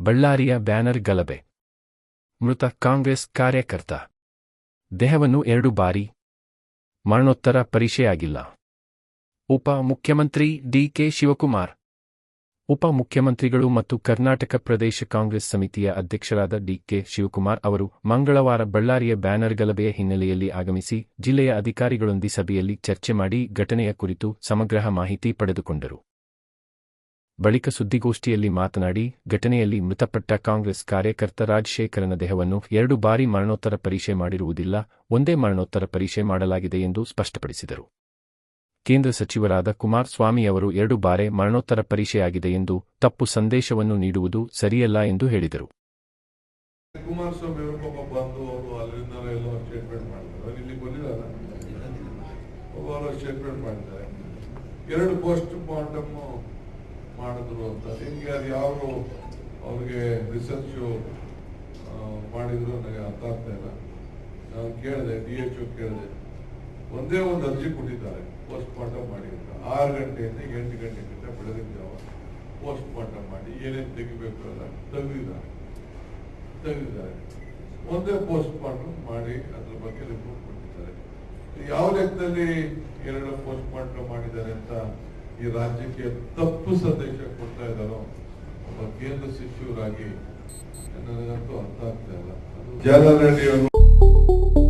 ಬಳ್ಳಾರಿಯ ಬ್ಯಾನರ್ ಗಲಭೆ. ಮೃತ ಕಾಂಗ್ರೆಸ್ ಕಾರ್ಯಕರ್ತ. ದೇಹವನ್ನು ಎರಡು ಬಾರಿ. ಮರಣೋತ್ತರ ಪರೀಕ್ಷೆಯಾಗಿಲ್ಲ. ಉಪ ಮುಖ್ಯಮಂತ್ರಿ ಡಿಕೆ ಶಿವಕುಮಾರ್. ಉಪ ಮುಖ್ಯಮಂತ್ರಿಗಳು ಮತ್ತು ಕರ್ನಾಟಕ ಪ್ರದೇಶ ಕಾಂಗ್ರೆಸ್ ಸಮಿತಿಯ ಅಧ್ಯಕ್ಷರಾದ ಡಿಕೆ ಶಿವಕುಮಾರ್ ಅವರು ಮಂಗಳವಾರ ಬಳ್ಳಾರಿಯ ಬ್ಯಾನರ್ ಗಲಭೆಯ ಹಿನ್ನೆಲೆಯಲ್ಲಿ ಆಗಮಿಸಿ ಜಿಲ್ಲೆಯ ಅಧಿಕಾರಿಗಳೊಂದಿಗೆ ಸಭೆಯಲ್ಲಿ ಚರ್ಚೆ ಮಾಡಿ ಘಟನೆಯ ಕುರಿತು ಸಮಗ್ರ ಮಾಹಿತಿ ಪಡೆದುಕೊಂಡರು. ಬಳಿಕ ಸುದ್ದಿಗೋಷ್ಠಿಯಲ್ಲಿ ಮಾತನಾಡಿ ಘಟನೆಯಲ್ಲಿ ಮೃತಪಟ್ಟ ಕಾಂಗ್ರೆಸ್ ಕಾರ್ಯಕರ್ತ ರಾಜಶೇಖರನ ದೇಹವನ್ನು ಎರಡು ಬಾರಿ ಮರಣೋತ್ತರ ಪರೀಕ್ಷೆ ಮಾಡಿರುವುದಿಲ್ಲ ಒಂದೇ ಮರಣೋತ್ತರ ಪರೀಕ್ಷೆ ಮಾಡಲಾಗಿದೆ ಎಂದು ಸ್ಪಷ್ಟಪಡಿಸಿದರು. ಕೇಂದ್ರ ಸಚಿವರಾದ ಕುಮಾರಸ್ವಾಮಿ ಅವರು ಎರಡು ಬಾರಿ ಮರಣೋತ್ತರ ಪರೀಕ್ಷೆಯಾಗಿದೆ ಎಂದು ತಪ್ಪು ಸಂದೇಶವನ್ನು ನೀಡುವುದು ಸರಿಯಲ್ಲ ಎಂದು ಹೇಳಿದರು. ಎರಡು ಪೋಸ್ಟ್ ಮಾರ್ಟಮ್ ಮಾಡಿದ್ರು ಅಂತ. ನಿಮಗೆ ಅದು ಯಾರು ಅವ್ರಿಗೆ ರಿಸರ್ಚ್ ಮಾಡಿದ್ರು ನನಗೆ ಅರ್ಥ ಆಗ್ತಾ ಇಲ್ಲ. ನಾನು ಕೇಳಿದೆ ಡಿ ಎಚ್ ಒ ಕೇಳಿದೆ. ಒಂದೇ ಒಂದು ಅರ್ಜಿ ಕೊಟ್ಟಿದ್ದಾರೆ ಪೋಸ್ಟ್ ಮಾರ್ಟಮ್ ಮಾಡಿ ಅಂತ. ಆರು ಗಂಟೆಯಿಂದ ಎಂಟು ಗಂಟೆ ಗಂಟೆ ಬೆಳಗಿನ ಪೋಸ್ಟ್ ಮಾರ್ಟಮ್ ಮಾಡಿ ಏನೇನು ತೆಗಿಬೇಕು ಅಲ್ಲ ತೆಗೆದಿದ್ದಾರೆ. ತೆಗೆದಿದ್ದಾರೆ. ಒಂದೇ ಪೋಸ್ಟ್ ಮಾರ್ಟಮ್ ಮಾಡಿ ಅದ್ರ ಬಗ್ಗೆ ರಿಪೋರ್ಟ್ ಕೊಟ್ಟಿದ್ದಾರೆ. ಯಾವ ಲೆಕ್ಕದಲ್ಲಿ ಎರಡು ಪೋಸ್ಟ್ ಮಾರ್ಟಮ್ ಮಾಡಿದ್ದಾರೆ ಅಂತ ಈ ರಾಜ್ಯಕ್ಕೆ ತಪ್ಪು ಸಂದೇಶ ಕೊಡ್ತಾ ಇದ್ದಾರೋ ಒಬ್ಬ ಕೇಂದ್ರ ಸಚಿವರಾಗಿ ನನಗಂತೂ ಅರ್ಥ ಆಗ್ತಾ ಇಲ್ಲ.